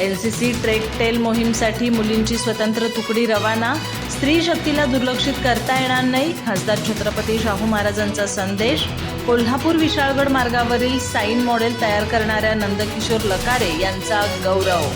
L C C trek tail मोहीमसाठी मुलींची स्वतंत्र तुकडी रवाना. स्त्री शक्तीला दुर्लक्षित करता येणार नाही खासदार छत्रपती शाहू महाराजांचा संदेश. कोल्हापूर विशाळगड मार्गावरील साईन मॉडेल तयार करणाऱ्या नंदकिशोर लकारे यांचा गौरव.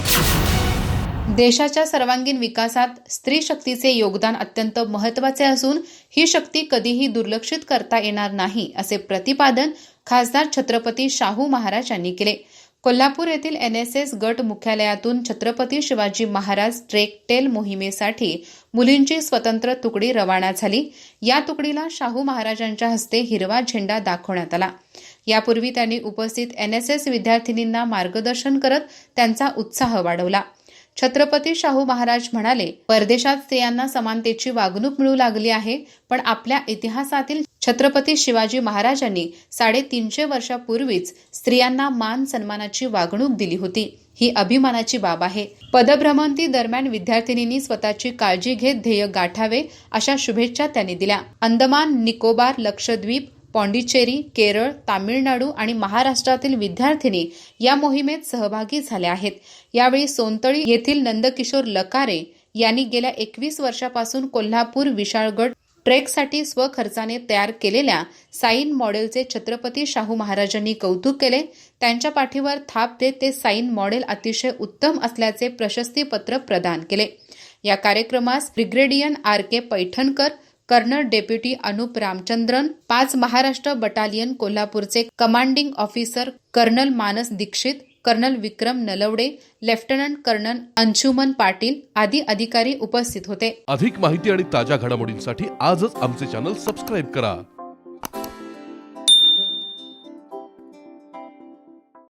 देशाच्या सर्वांगीण विकासात स्त्री शक्तीचे योगदान अत्यंत महत्त्वाचे असून ही शक्ती कधीही दुर्लक्षित करता येणार नाही असे प्रतिपादन खासदार छत्रपती शाहू महाराज यांनी केले. कोल्हापूर येथील एन एस एस गट मुख्यालयातून छत्रपती शिवाजी महाराज ट्रेक टेल मोहिमेसाठी मुलींची स्वतंत्र तुकडी रवाना झाली. या तुकडीला शाहू महाराजांच्या हस्ते हिरवा झेंडा दाखवण्यात आला. यापूर्वी त्यांनी उपस्थित एन एस एस विद्यार्थिनींना मार्गदर्शन करत त्यांचा उत्साह वाढवला. छत्रपती शाहू महाराज म्हणाले परदेशात स्त्रियांना समानतेची वागणूक मिळू लागली आहे पण आपल्या इतिहासातील छत्रपती शिवाजी महाराजांनी साडेतीनशे वर्षापूर्वीच स्त्रियांना मान सन्मानाची वागणूक दिली होती. ही अभिमानाची बाब आहे. पदभ्रमंती दरम्यान विद्यार्थिनींनी स्वतःची काळजी घेत ध्येय गाठावे अशा शुभेच्छा त्यांनी दिल्या. अंदमान निकोबार लक्षद्वीप पॉंडिचेरी केरळ तामिळनाडू आणि महाराष्ट्रातील विद्यार्थिनी या मोहिमेत सहभागी झाल्या आहेत. यावेळी सोनतळी येथील नंदकिशोर लकारे यांनी गेल्या एकवीस वर्षापासून कोल्हापूर विशाळगड ट्रेकसाठी स्वखर्चाने तयार केलेल्या साईन मॉडेलचे छत्रपती शाहू महाराजांनी कौतुक केले. त्यांच्या पाठीवर थाप देत ते साईन मॉडेल अतिशय उत्तम असल्याचे प्रशस्तीपत्र प्रदान केले. या कार्यक्रमास brigadier R K Paithankar colonel deputy Anup Ramachandran पाच महाराष्ट्र बटालियन कोल्हापूरचे commanding officer colonel Manas Dixit colonel Vikram Nalawade lieutenant colonel Anshuman Patil आदी अधिकारी उपस्थित होते. अधिक माहिती आणि ताज्या घडामोडींसाठी आजच आमचे चॅनल सबस्क्राईब करा.